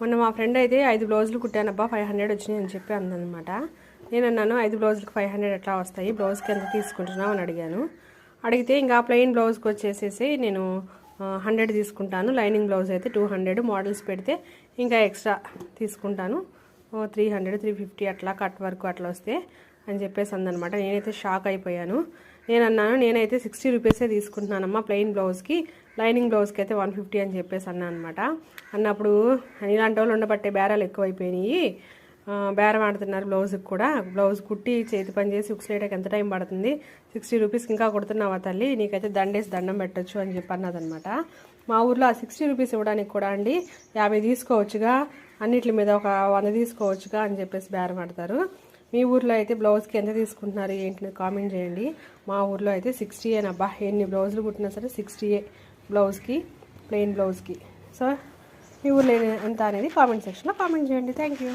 మొన్న మా ఫ్రెండ్ అయితే ఐదు బ్లౌజులు కుట్టానబ్బా ఫైవ్ హండ్రెడ్ వచ్చినాయి అని చెప్పి అందనమాట నేను అన్నాను ఐదు బ్లౌజులకు ఫైవ్ హండ్రెడ్ ఎట్లా వస్తాయి? బ్లౌజ్కి ఎంత తీసుకుంటున్నావు అని అడిగాను. అడిగితే ఇంకా ప్లెయిన్ బ్లౌజ్కి వచ్చేసేసి నేను హండ్రెడ్ తీసుకుంటాను. లైనింగ్ బ్లౌజ్ అయితే టూ హండ్రెడ్ మోడల్స్ పెడితే ఇంకా ఎక్స్ట్రా తీసుకుంటాను. త్రీ హండ్రెడ్ త్రీ ఫిఫ్టీ అట్లా కట్ వర్క్ అట్లా వస్తే అని చెప్పేసి అందనమాట నేనైతే షాక్ అయిపోయాను. నేను అన్నాను నేనైతే సిక్స్టీ రూపీసే తీసుకుంటున్నానమ్మా ప్లెయిన్ బ్లౌజ్కి లైనింగ్ బ్లౌజ్కి అయితే వన్ ఫిఫ్టీ అని చెప్పేసి అన్నా అనమాట అన్నప్పుడు ఇలాంటి వాళ్ళు ఉండబట్టే బేరాలు ఎక్కువైపోయినాయి. బేర బేరం ఆడుతున్నారు బ్లౌజ్కి కూడా. బ్లౌజ్ కుట్టి చేతి పని చేసి ఉక్స్లేటకి ఎంత టైం పడుతుంది? సిక్స్టీ రూపీస్కి ఇంకా కొడుతున్నావా తల్లి? నీకైతే దండేసి దండం పెట్టొచ్చు అని చెప్పి అన్నదనమాట మా ఊర్లో ఆ సిక్స్టీ రూపీస్ ఇవ్వడానికి కూడా అండి యాభై తీసుకోవచ్చుగా అన్నిటి మీద ఒక వంద తీసుకోవచ్చుగా అని చెప్పేసి బేరం ఆడతారు. మీ ఊర్లో అయితే బ్లౌజ్కి ఎంత తీసుకుంటున్నారు ఏంటి కామెంట్ చేయండి. మా ఊర్లో అయితే సిక్స్టీ అబ్బా ఎన్ని బ్లౌజులు కుట్టినా సరే సిక్స్టీయే బ్లౌజ్కి ప్లెయిన్ బ్లౌజ్కి సో మీ ఊర్లో ఎంత అనేది కామెంట్ సెక్షన్లో కామెంట్ చేయండి. Thank you